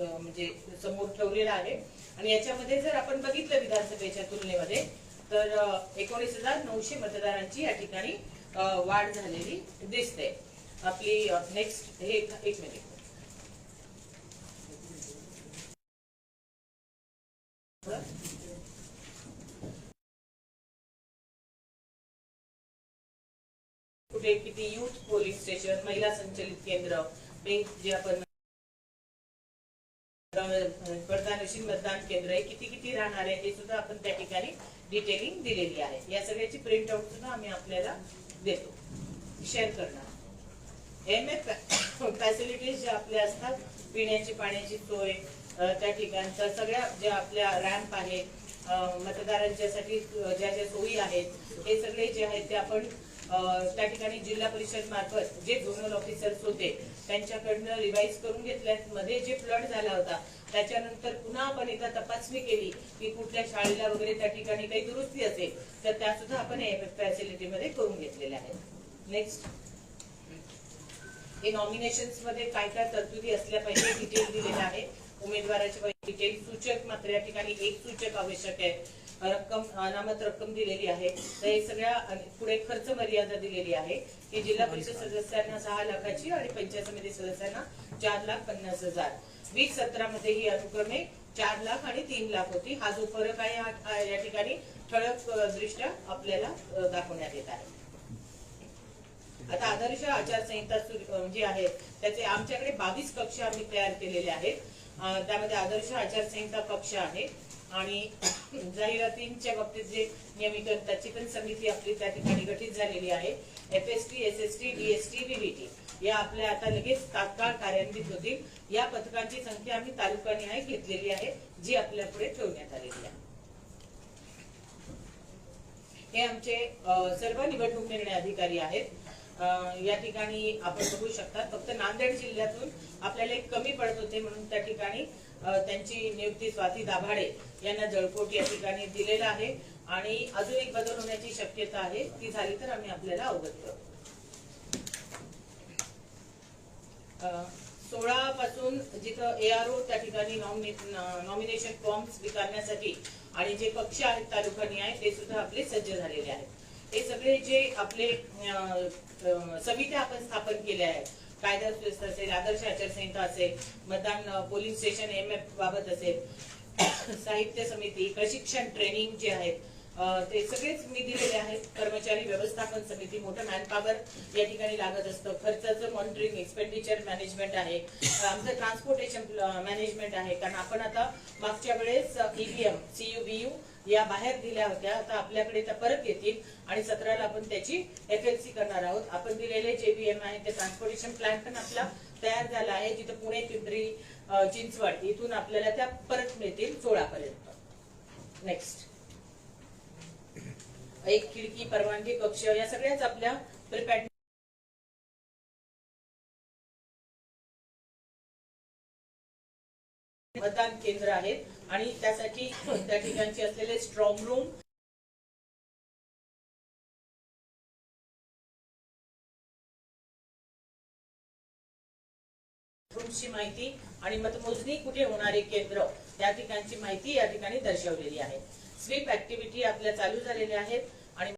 म्हणजे समोर ठेवलेला आहे. आणि याच्यामध्ये जर आपण बघितलं विधानसभेच्या तुलनेमध्ये तर एकोणीस हजार नऊशे मतदारांची या ठिकाणी वाढ झालेली दिसते. आपली नेक्स्ट हे एक एक मिनिट कुठे किती युथ पोलीस स्टेशन महिला संचलित केंद्र बेंच जे आपण प्रधानशील मतदान केंद्र आहे. किती किती राहणार आहे हे सुद्धा आपण त्या ठिकाणी डिटेलिंग दिलेली आहे. या सगळ्याची प्रिंट आउट सुद्धा आम्ही आपल्याला देतो. शेअर करणार. एम एफ फॅसिलिटीज ज्या आपल्या असतात पिण्याची पाण्याची सोय त्या ठिकाणच्या सगळ्या ज्या आपल्या रॅम्प आहेत मतदारांच्यासाठी ज्या ज्या सोयी आहेत हे सगळे जे आहेत ते आपण त्या ठिकाणी जिल्हा परिषद मार्फत जे झोनल ऑफिसर्स होते त्यांच्याकडनं रिवाईज करून घेतल्यामध्ये जे फ्लड झाला होता त्याच्यानंतर पुन्हा आपण एकदा तपासणी केली की कुठल्या शाळेला वगैरे त्या ठिकाणी काही दुरुस्ती असेल तर त्या सुद्धा आपण फॅसिलिटीमध्ये करून घेतलेल्या आहेत. नेक्स्ट हे नॉमिनेशनमध्ये काय काय तरतुदी असल्या पाहिजे डिटेल दिलेला आहे. उमेदवाराचे डिटेल सूचक मात्र या ठिकाणी एक सूचक आवश्यक आहे. रक्कम अनामत रक्कम दिलेली आहे. तर हे सगळ्या पुढे खर्च मर्यादा दिलेली आहे. की जिल्हा परिषद सदस्यांना सहा लाखाची आणि पंचायत समिती सदस्यांना चार लाख पन्नास हजार. वीस सत्रामध्ये ही अनुक्रमे चार लाख आणि तीन लाख होती. हा जो फरक आहे या ठिकाणी ठळक दृष्ट्या आपल्याला दाखवण्यात येत आहे. आता आदर्श आचारसंहिता जी आहे त्याचे आमच्याकडे बावीस कक्ष आम्ही तयार केलेले आहेत. त्यामध्ये आदर्श आचारसंहिता कक्ष आहे आणि जाहिरातींच्या बाबतीत जे नियमीकरण त्याची पण समिती आपली त्या ठिकाणी गठीत झालेली आहे. F S T S S T DST BBT या आपल्या आता लगेच तात्काळ कार्यान्वित होतील. या पथकांची संख्या आम्ही तालुकानिहाय घेतलेली आहे जी आपल्या पुढे ठेवण्यात आलेली आहे. हे आमचे सर्व निवडणूक निर्णय अधिकारी आहेत. या ठिकाणी आपण बघू शकता फक्त नांदेड जिल्ह्यातून आपल्याला एक कमी पडत होते म्हणून त्या ठिकाणी त्यांची नियुक्ती स्वाती दाभाडे यांना जळकोट या ठिकाणी दिलेलं आहे आणि अजून एक बदल होण्याची शक्यता आहे ती झाली तर आम्ही आपल्याला अवगत करू सोळा पासून जिथं एआरओ त्या ठिकाणी नॉमिनेशन फॉर्म स्वीकारण्यासाठी आणि जे पक्ष आहेत तालुका आहेत ते सुद्धा आपले सज्ज झालेले आहेत. हे सगळे जे आपले समित्या आपण स्थापन केल्या आहेत. कायदा सुव्यवस्था असेल आदर्श आचारसंहिता असेल मतदान पोलीस स्टेशन एम एफ बाबत असेल साहित्य समिती प्रशिक्षण ट्रेनिंग जे आहेत ते सगळेच मी दिलेले आहेत. कर्मचारी व्यवस्थापन समिती मोठं मॅनपॉवर या ठिकाणी लागत असतं. खर्चाचं मॉनिटरिंग एक्सपेंडिचर मॅनेजमेंट आहे. आमचं ट्रान्सपोर्टेशन मॅनेजमेंट आहे. कारण आपण आता मागच्या वेळेस ईव्हीएम सीयू बीयू या बाहेर दिल्या होत्या आता आपल्याकडे त्या परत येतील आणि सतराला आपण त्याची एफ करणार आहोत. आपण दिलेले जे बी एम आहे ते ट्रान्सपोर्टेशन प्लॅन पण आपला तयार झाला आहे जिथे पुणे पिंपरी चिंचवड इथून आपल्याला त्या परत मिळतील सोळापर्यंत. नेक्स्ट एक खिडकी परवानगी कक्ष या सगळ्याच आपल्या प्रिपॅड मतदान केंद्र आहेत आणि त्यासाठी त्या ठिकाणचे असलेले स्ट्रॉंग रूम रूमची माहिती आणि मतमोजणी कुठे होणारे केंद्र या ठिकाणची माहिती या ठिकाणी दर्शवलेली आहे. स्वीप ऍक्टिव्हिटी आपल्या चालू झालेल्या आहेत आणि